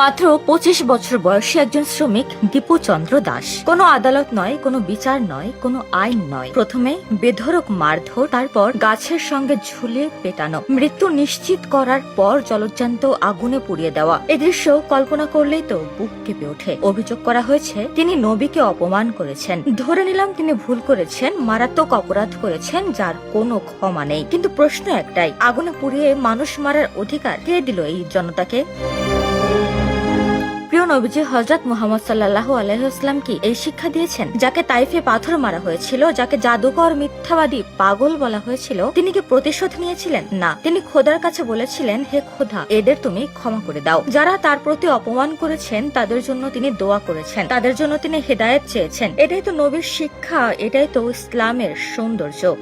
মাত্র পঁচিশ বছর বয়সী একজন শ্রমিক দীপু চন্দ্র দাস। কোনো আদালত নয়, কোনো বিচার নয়, কোনো আইন নয়। প্রথমে বেধরক মারধর, তারপর গাছের সঙ্গে ঝুলিয়ে পেটানো। মৃত্যু নিশ্চিত করার পর জলজ্জান্ত আগুনে পুড়িয়ে দেওয়া। এ দৃশ্য কল্পনা করলেই তো বুক কেঁপে ওঠে। অভিযোগ করা হয়েছে, তিনি নবীকে অপমান করেছেন। ধরে নিলাম তিনি ভুল করেছেন, মারাত্মক অপরাধ করেছেন, যার কোনো ক্ষমা নেই। কিন্তু প্রশ্ন একটাই, আগুনে পুড়িয়ে মানুষ মারার অধিকার কে দিল এই জনতাকে? নবীজি হজরত মোহাম্মদ সাল্লাহ আলহাম কি এই শিক্ষা দিয়েছেন? যাকে তাইফে পাথর মারা হয়েছিল, যাকে জাদুকর মিথ্যাবাদী পাগল বলা হয়েছিল, তিনি কি প্রতিশোধ নিয়েছিলেন? না। তিনি খোদার কাছে বলেছিলেন, হে খোদা, এদের তুমি ক্ষমা করে দাও। যারা তার প্রতি অপমান করেছেন, তাদের জন্য তিনি দোয়া করেছেন। তাদের জন্য তিনি হেদায়েত চেয়েছেন। এটাই তো নবীর শিক্ষা, এটাই তো ইসলামের সৌন্দর্য।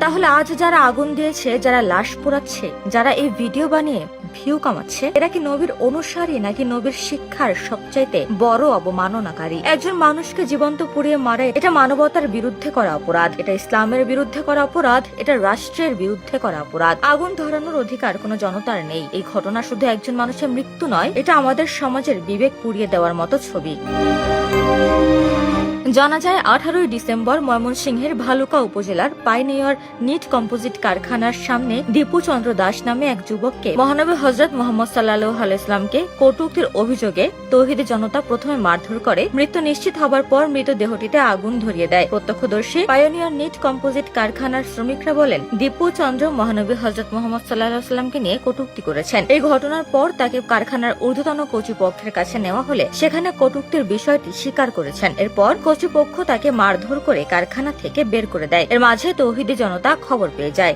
তাহলে আজ যারা আগুন দিয়েছে, যারা লাশ পোড়াচ্ছে, যারা এই ভিডিও বানিয়ে ভিউ কামাচ্ছে, এরা কি নবীর অনুসারী নাকি নবীর শিক্ষার সবচাইতে বড় অবমাননাকারী? একজন মানুষকে জীবন্ত পুড়িয়ে মারে, এটা মানবতার বিরুদ্ধে করা অপরাধ, এটা ইসলামের বিরুদ্ধে করা অপরাধ, এটা রাষ্ট্রের বিরুদ্ধে করা অপরাধ। আগুন ধরানোর অধিকার কোনো জনতার নেই, এই ঘটনা শুধু একজন মানুষের মৃত্যু নয়, এটা আমাদের সমাজের বিবেক পুড়িয়ে দেওয়ার মতো ছবি। জানা যায়, আঠারোই ডিসেম্বর ময়মনসিংহের ভালুকা উপজেলার পাইনিয়র নিট কম্পোজিট কারখানার সামনে দীপু চন্দ্র দাস নামে এক যুবককে মহানবী হজরত মোহাম্মদ সাল্লাহ আলাইসলামকে কটুক্তির অভিযোগে তৌহিদি জনতা প্রথমে মারধর করে, মৃত্যু নিশ্চিত হবার পর মৃতদেহটিতে আগুন ধরিয়ে দেয়। প্রত্যক্ষদর্শী পায়োনিয়র নিট কম্পোজিট কারখানার শ্রমিকরা বলেন দীপু চন্দ্র মহানবী হজরত মোহাম্মদ সাল্লাহ সাল্লামকে নিয়ে কটুক্তি করেছেন। এই ঘটনার পর তাকে কারখানার ঊর্ধ্বতন কর্তৃপক্ষের কাছে নেওয়া হলে সেখানে কটুক্তির বিষয়টি স্বীকার করেছেন। এরপর কর্তৃপক্ষ তাকে মারধর করে কারখানা থেকে বের করে দেয়। এর মাঝে তৌহিদি জনতা খবর পেয়ে যায়।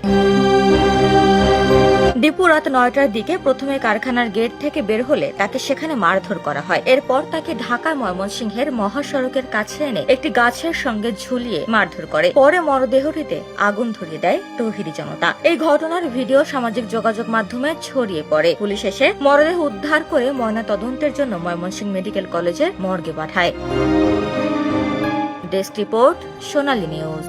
দীপু রাত নয়টার দিকে প্রথমে কারখানার গেট থেকে বের হলে তাকে সেখানে মারধর করা হয়। এরপর তাকে ঢাকার ময়মনসিংহের মহাসড়কের কাছে এনে একটি গাছের সঙ্গে ঝুলিয়ে মারধর করে। পরে মরদেহটিতে আগুন ধরিয়ে দেয় তৌহিদি জনতা। এই ঘটনার ভিডিও সামাজিক যোগাযোগ মাধ্যমে ছড়িয়ে পড়ে। পুলিশ এসে মরদেহ উদ্ধার করে ময়না তদন্তের জন্য ময়মনসিংহ মেডিকেল কলেজের মর্গে পাঠায়। Desk report Sonali news.